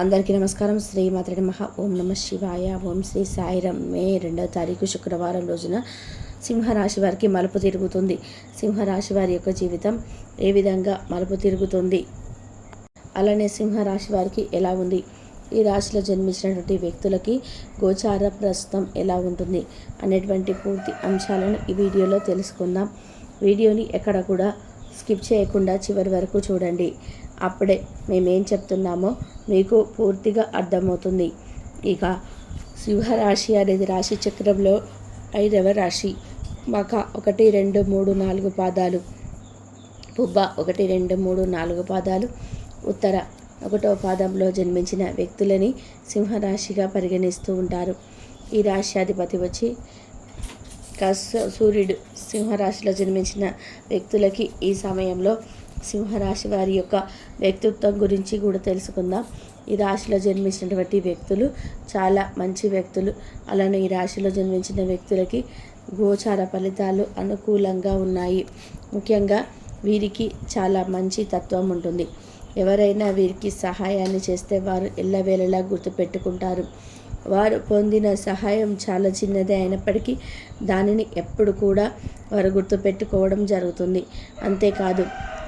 అందరికీ నమస్కారం. శ్రీ మాత్ర మహా ఓం నమ శివాయ. ఓం శ్రీ సాయిరం. మే రెండవ తారీఖు శుక్రవారం రోజున సింహరాశి వారికి మలుపు తిరుగుతుంది. సింహరాశి వారి యొక్క జీవితం ఏ విధంగా మలుపు తిరుగుతుంది? అలానే సింహరాశి వారికి ఎలా ఉంది? ఈ రాశిలో జన్మించినటువంటి వ్యక్తులకి గోచార ప్రస్తుతం ఎలా ఉంటుంది అనేటువంటి పూర్తి అంశాలను ఈ వీడియోలో తెలుసుకుందాం. వీడియోని ఎక్కడ కూడా స్కిప్ చేయకుండా చివరి వరకు చూడండి. అప్పుడే మేమేం చెప్తున్నామో మీకు పూర్తిగా అర్థమవుతుంది. ఇక సింహరాశి అనేది రాశి చక్రంలో ఐదవ రాశి. మక ఒకటి రెండు మూడు నాలుగు పాదాలు. పుబ్బ ఒకటి రెండు మూడు నాలుగు పాదాలు. ఉత్తర ఒకటో పాదంలో జన్మించిన వ్యక్తులని సింహరాశిగా పరిగణిస్తూ ఉంటారు. ఈ రాశ్యాధిపతి వచ్చి సూర్యుడు సింహరాశిలో జన్మించిన వ్యక్తులకి ఈ సమయంలో సింహరాశి వారి యొక్క వ్యక్తిత్వం గురించి కూడా తెలుసుకుందాం. ఈ రాశిలో జన్మించినటువంటి వ్యక్తులు చాలా మంచి వ్యక్తులు. అలానే ఈ రాశిలో జన్మించిన వ్యక్తులకి గోచార ఫలితాలు అనుకూలంగా ఉన్నాయి. ముఖ్యంగా వీరికి చాలా మంచి తత్వం ఉంటుంది. ఎవరైనా వీరికి సహాయాన్ని చేస్తే వారు ఎల్లవేళలా గుర్తుపెట్టుకుంటారు. వారు పొందిన సహాయం చాలా చిన్నదే అయినప్పటికీ దానిని ఎప్పుడు కూడా వారు గుర్తుపెట్టుకోవడం జరుగుతుంది. అంతేకాదు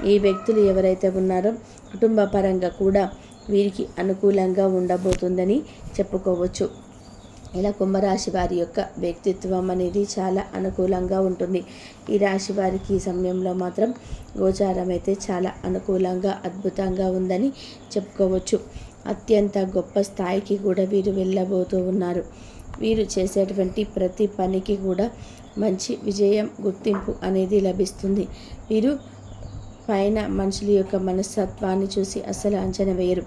ఈ వ్యక్తులు ఎవరైతే ఉన్నారో కుటుంబ పరంగా కూడా వీరికి అనుకూలంగా ఉండబోతుందని చెప్పుకోవచ్చు. ఇలా కుంభరాశి వారి యొక్క వ్యక్తిత్వం అనేది చాలా అనుకూలంగా ఉంటుంది. ఈ రాశి వారికి ఈ సమయంలో మాత్రం గోచారం అయితే చాలా అనుకూలంగా అద్భుతంగా ఉందని చెప్పుకోవచ్చు. అత్యంత గొప్ప స్థాయికి కూడా వీరు వెళ్ళబోతూ ఉన్నారు. వీరు చేసేటువంటి ప్రతి పనికి కూడా మంచి విజయం గుర్తింపు అనేది లభిస్తుంది. వీరు పైన మనుషుల యొక్క మనస్తత్వాన్ని చూసి అసలు అంచనా వేయరు.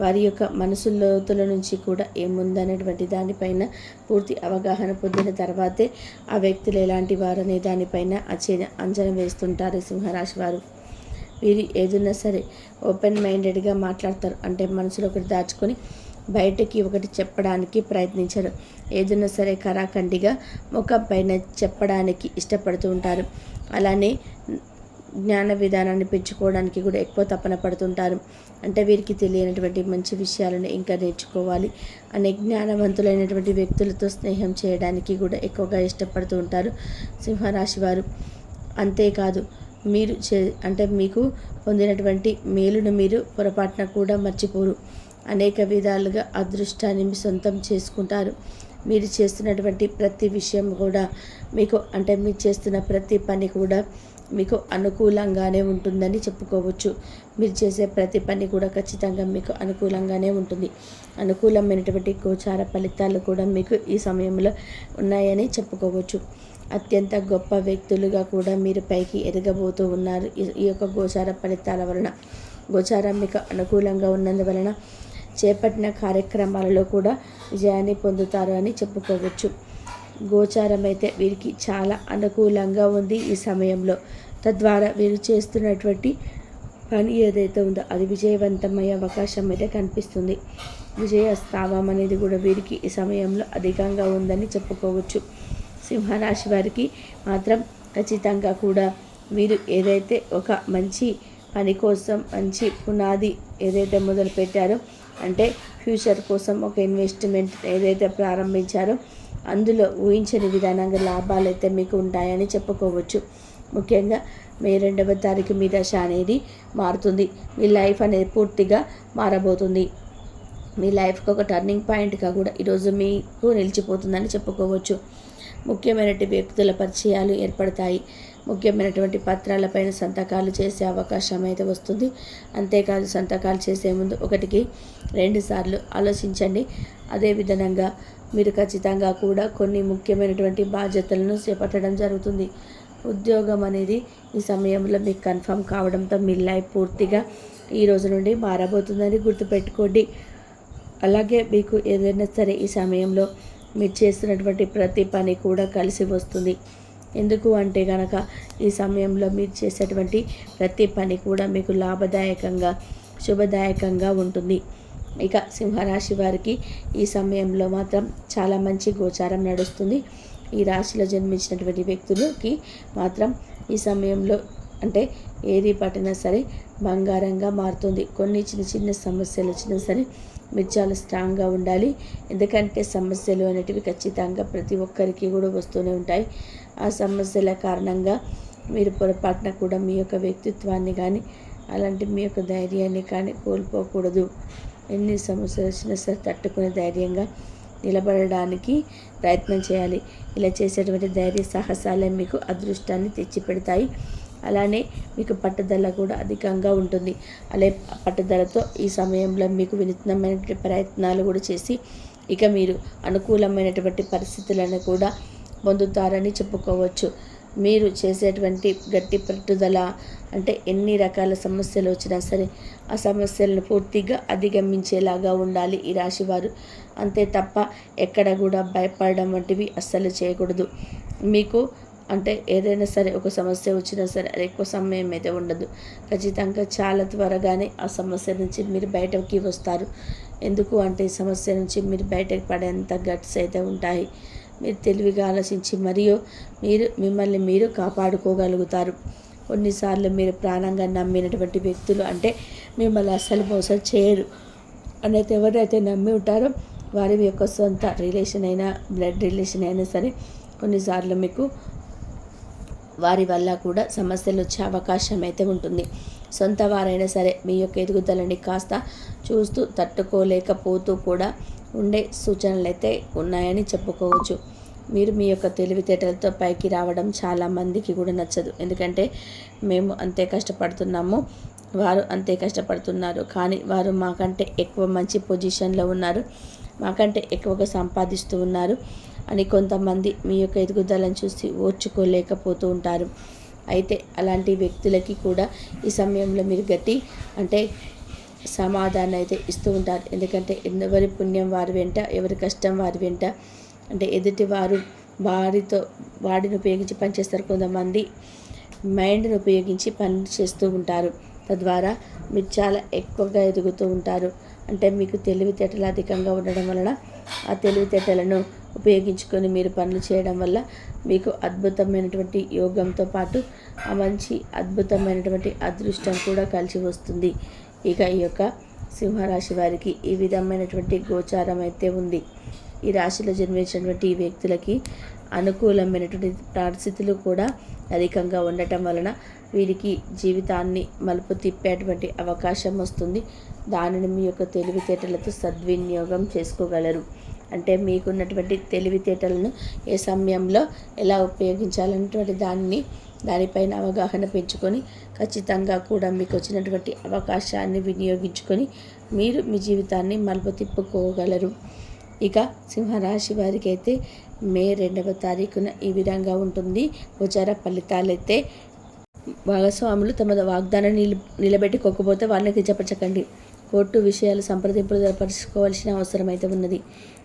వారి యొక్క మనసు లోతుల నుంచి కూడా ఏముందనేటువంటి దానిపైన పూర్తి అవగాహన పొందిన తర్వాతే ఆ వ్యక్తులు ఎలాంటి వారు అనే దానిపైన అంచనా వేస్తుంటారు సింహరాశి వారు. వీరు ఏదున్నా సరే ఓపెన్ మైండెడ్గా మాట్లాడతారు. అంటే మనసులో ఒకటి దాచుకొని బయటకి ఒకటి చెప్పడానికి ప్రయత్నించరు. ఏదైనా సరే కరాఖండిగా ముఖం పైన చెప్పడానికి ఇష్టపడుతూ ఉంటారు. అలానే జ్ఞాన విధానాన్ని పెంచుకోవడానికి కూడా ఎక్కువ తపన పడుతుంటారు. అంటే వీరికి తెలియనటువంటి మంచి విషయాలను ఇంకా నేర్చుకోవాలి. అనే జ్ఞానవంతులైనటువంటి వ్యక్తులతో స్నేహం చేయడానికి కూడా ఎక్కువగా ఇష్టపడుతూ ఉంటారు సింహరాశి వారు. అంతేకాదు మీరు చే అంటే మీకు పొందినటువంటి మేలును మీరు పొరపాటున కూడా మర్చిపోరు. అనేక విధాలుగా అదృష్టాన్ని మీ సొంతం చేసుకుంటారు. మీరు చేస్తున్నటువంటి ప్రతి విషయం కూడా మీకు అంటే మీరు చేస్తున్న ప్రతి పని కూడా మీకు అనుకూలంగానే ఉంటుందని చెప్పుకోవచ్చు. మీరు చేసే ప్రతి పని కూడా ఖచ్చితంగా మీకు అనుకూలంగానే ఉంటుంది. అనుకూలమైనటువంటి గోచార ఫలితాలు కూడా మీకు ఈ సమయంలో ఉన్నాయని చెప్పుకోవచ్చు. అత్యంత గొప్ప వ్యక్తులుగా కూడా మీరు పైకి ఎదగబోతూ ఉన్నారు. ఈ యొక్క గోచార ఫలితాల వలన గోచారం మీకు అనుకూలంగా ఉన్నందువలన చేపట్టిన కార్యక్రమాలలో కూడా విజయాన్ని పొందుతారు అని చెప్పుకోవచ్చు. గోచారం అయితే వీరికి చాలా అనుకూలంగా ఉంది ఈ సమయంలో. తద్వారా వీరు చేస్తున్నటువంటి పని ఏదైతే ఉందో అది విజయవంతమయ్యే అవకాశం అయితే కనిపిస్తుంది. విజయస్థావం అనేది కూడా వీరికి ఈ సమయంలో అధికంగా ఉందని చెప్పుకోవచ్చు. సింహరాశి వారికి మాత్రం ఖచ్చితంగా కూడా వీరు ఏదైతే ఒక మంచి పని కోసం మంచి పునాది ఏదైతే మొదలు పెట్టారో అంటే ఫ్యూచర్ కోసం ఒక ఇన్వెస్ట్మెంట్ ఏదైతే ప్రారంభించారో అందులో ఊహించని విధానంగా లాభాలు అయితే మీకు ఉంటాయని చెప్పుకోవచ్చు. ముఖ్యంగా మే రెండవ తారీఖు మీ దశ అనేది మారుతుంది. మీ లైఫ్ అనేది పూర్తిగా మారబోతుంది. మీ లైఫ్కి ఒక టర్నింగ్ పాయింట్గా కూడా ఈరోజు మీకు నిలిచిపోతుందని చెప్పుకోవచ్చు. ముఖ్యమైనటువంటి వ్యక్తుల పరిచయాలు ఏర్పడతాయి. ముఖ్యమైనటువంటి పత్రాలపైన సంతకాలు చేసే అవకాశం అయితే వస్తుంది. అంతేకాదు సంతకాలు చేసే ముందు ఒకటికి రెండుసార్లు ఆలోచించండి. అదేవిధంగా మీరు ఖచ్చితంగా కూడా కొన్ని ముఖ్యమైనటువంటి బాధ్యతలను చేపట్టడం జరుగుతుంది. ఉద్యోగం అనేది ఈ సమయంలో మీకు కన్ఫర్మ్ కావడంతో మీ లైఫ్ పూర్తిగా ఈ రోజు నుండి మారబోతుందని గుర్తుపెట్టుకోండి. అలాగే మీకు ఏదైనా సరే ఈ సమయంలో మీరు చేస్తున్నటువంటి ప్రతి పని కూడా కలిసి వస్తుంది. ఎందుకు అంటే కనుక ఈ సమయంలో మీరు చేసేటువంటి ప్రతి పని కూడా మీకు లాభదాయకంగా శుభదాయకంగా ఉంటుంది. ఇక సింహరాశి వారికి ఈ సమయంలో మాత్రం చాలా మంచి గోచారం నడుస్తుంది. ఈ రాశిలో జన్మించినటువంటి వ్యక్తులకి మాత్రం ఈ సమయంలో అంటే ఏది పట్టినా సరే బంగారంగా మారుతుంది. కొన్ని చిన్న చిన్న సమస్యలు వచ్చినా సరే మీరు చాలా స్ట్రాంగ్గా ఉండాలి. ఎందుకంటే సమస్యలు అనేటివి ఖచ్చితంగా ప్రతి ఒక్కరికి కూడా వస్తూనే ఉంటాయి. ఆ సమస్యల కారణంగా మీరు పొరపాటున కూడా మీ యొక్క వ్యక్తిత్వాన్ని కానీ అలాంటి మీ యొక్క ధైర్యాన్ని కానీ కోల్పోకూడదు. ఎన్ని సమస్యలు వచ్చినా సరే తట్టుకునే ధైర్యంగా నిలబడడానికి ప్రయత్నం చేయాలి. ఇలా చేసేటువంటి ధైర్య సాహసాలే మీకు అదృష్టాన్ని తెచ్చిపెడతాయి. అలానే మీకు పట్టుదల కూడా అధికంగా ఉంటుంది. అలా పట్టుదలతో ఈ సమయంలో మీకు వినూత్నమైనటువంటి ప్రయత్నాలు కూడా చేసి ఇక మీరు అనుకూలమైనటువంటి పరిస్థితులను కూడా పొందుతారని చెప్పుకోవచ్చు. మీరు చేసేటువంటి గట్టి పట్టుదల అంటే ఎన్ని రకాల సమస్యలు వచ్చినా సరే ఆ సమస్యలను పూర్తిగా అధిగమించేలాగా ఉండాలి ఈ రాశివారు. అంతే తప్ప ఎక్కడ కూడా భయపడడం వంటివి అస్సలు చేయకూడదు. మీకు అంటే ఏదైనా సరే ఒక సమస్య వచ్చినా సరే అది ఎక్కువ సమయం అయితే ఉండదు. ఖచ్చితంగా చాలా త్వరగానే ఆ సమస్య నుంచి మీరు బయటకి వస్తారు. ఎందుకు అంటే ఈ సమస్య నుంచి మీరు బయటకు పడేంత గట్స్ అయితే ఉంటాయి. మీరు తెలివిగా ఆలోచించి మరియు మీరు మిమ్మల్ని మీరు కాపాడుకోగలుగుతారు. కొన్నిసార్లు మీరు ప్రాణంగా నమ్మినటువంటి వ్యక్తులు అంటే మిమ్మల్ని అస్సలు మోసం చేయరు. అనేది ఎవరైతే నమ్మి ఉంటారో వారి యొక్క సొంత రిలేషన్ అయినా బ్లడ్ రిలేషన్ అయినా సరే కొన్నిసార్లు మీకు వారి వల్ల కూడా సమస్యలు వచ్చే అవకాశం అయితే ఉంటుంది. సొంత వారైనా సరే మీ యొక్క ఎదుగుదలని కాస్త చూస్తూ తట్టుకోలేకపోతూ కూడా ఉండే సూచనలు అయితే ఉన్నాయని చెప్పుకోవచ్చు. మీరు మీ యొక్క తెలివితేటలతో పైకి రావడం చాలా మందికి కూడా నచ్చదు. ఎందుకంటే మేము అంతే కష్టపడుతున్నాము వారు అంతే కష్టపడుతున్నారు. కానీ వారు మాకంటే ఎక్కువ మంచి పొజిషన్లో ఉన్నారు. మాకంటే ఎక్కువగా సంపాదిస్తూ ఉన్నారు అని కొంతమంది మీ యొక్క ఎదుగుదలను చూసి ఓర్చుకోలేకపోతూ ఉంటారు. అయితే అలాంటి వ్యక్తులకి కూడా ఈ సమయంలో మీరు గట్టి అంటే సమాధానం అయితే ఇస్తూ ఉంటారు. ఎందుకంటే ఎవరి పుణ్యం వారి వెంట ఎవరి కష్టం వారి వెంట. అంటే ఎదుటి వారు వారితో వాడిని ఉపయోగించి పనిచేస్తారు కొంతమంది. మైండ్ని ఉపయోగించి పని చేస్తూ ఉంటారు. తద్వారా మీరు చాలా ఎక్కువగా ఎదుగుతూ ఉంటారు. అంటే మీకు తెలివితేటలు అధికంగా ఉండడం వలన ఆ తెలివితేటలను ఉపయోగించుకొని మీరు పనులు చేయడం వల్ల మీకు అద్భుతమైనటువంటి యోగంతో పాటు ఆ మంచి అద్భుతమైనటువంటి అదృష్టం కూడా కలిసి వస్తుంది. ఇక ఈ యొక్క సింహరాశి వారికి ఈ విధమైనటువంటి గోచారం అయితే ఉంది. ఈ రాశిలో జన్మించినటువంటి ఈ వ్యక్తులకి అనుకూలమైనటువంటి పరిస్థితులు కూడా అధికంగా ఉండటం వలన వీరికి జీవితాన్ని మలుపు తిప్పేటువంటి అవకాశం వస్తుంది. దానిని మీ యొక్క తెలివితేటలతో సద్వినియోగం చేసుకోగలరు. అంటే మీకున్నటువంటి తెలివితేటలను ఏ సమయంలో ఎలా ఉపయోగించాలన్నటువంటి దాన్ని దానిపైన అవగాహన పెంచుకొని ఖచ్చితంగా కూడా మీకు వచ్చినటువంటి అవకాశాన్ని వినియోగించుకొని మీరు మీ జీవితాన్ని మలుపు తిప్పుకోగలరు. ఇక సింహరాశి వారికి అయితే మే రెండవ తారీఖున ఈ విధంగా ఉంటుంది. గోచార ఫలితాలైతే భాగస్వాములు తమ వాగ్దానం నిల నిలబెట్టుకోకపోతే వాళ్ళని చెప్పచకండి కోర్టు విషయాలు సంప్రదింపులు పరుచుకోవాల్సిన అవసరం అయితే ఉన్నది.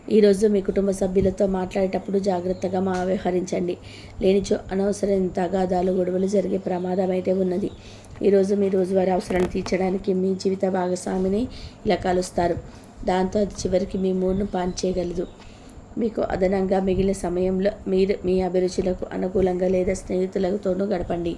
ఈరోజు మీ కుటుంబ సభ్యులతో మాట్లాడేటప్పుడు జాగ్రత్తగా మా వ్యవహరించండి. లేనిచో అనవసరం తగాదాలు గొడవలు జరిగే ప్రమాదం అయితే ఉన్నది. ఈరోజు మీ రోజువారీ అవసరాన్ని తీర్చడానికి మీ జీవిత భాగస్వామిని ఇలా కలుస్తారు. దాంతో అది చివరికి మీ మూడును పాన్ చేయగలదు మీకు అదనంగా మిగిలిన సమయంలో మీరు మీ అభిరుచులకు అనుకూలంగా లేదా స్నేహితులతోనూ గడపండి.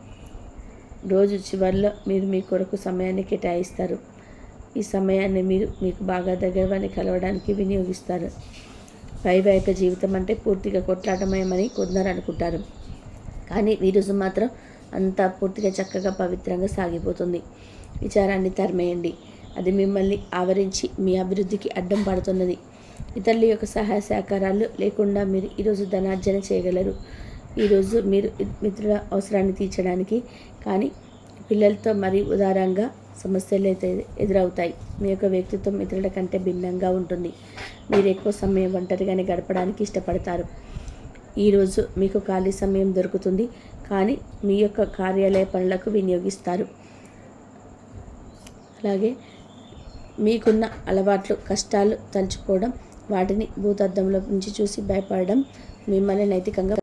రోజు చివరిలో మీరు మీ కొరకు సమయాన్ని కేటాయిస్తారు. ఈ సమయాన్ని మీరు మీకు బాగా దగ్గర కలవడానికి వినియోగిస్తారు. వైవాహిక జీవితం అంటే పూర్తిగా కొట్లాటమయమని కొందరు అనుకుంటారు. కానీ ఈరోజు మాత్రం అంతా పూర్తిగా చక్కగా పవిత్రంగా సాగిపోతుంది. విచారాన్ని తరిమేయండి. అది మిమ్మల్ని ఆవరించి మీ అభివృద్ధికి అడ్డం పడుతున్నది. ఇతరుల యొక్క సహాయ సహకారాలు లేకుండా మీరు ఈరోజు ధనార్జన చేయగలరు. ఈరోజు మీరు మిత్రుల అవసరాన్ని తీర్చడానికి కానీ పిల్లలతో మరీ ఉదారంగా సమస్యలు అయితే ఎదురవుతాయి. మీ యొక్క వ్యక్తిత్వం ఇతరుల కంటే భిన్నంగా ఉంటుంది. మీరు ఎక్కువ సమయం ఒంటరిగానే గడపడానికి ఇష్టపడతారు. ఈరోజు మీకు ఖాళీ సమయం దొరుకుతుంది. కానీ మీ యొక్క కార్యాలయ పనులకు వినియోగిస్తారు. అలాగే మీకున్న అలవాట్లు కష్టాలు తలుచుకోవడం వాటిని భూతద్దంలో నుంచి చూసి భయపడడం మిమ్మల్ని నైతికంగా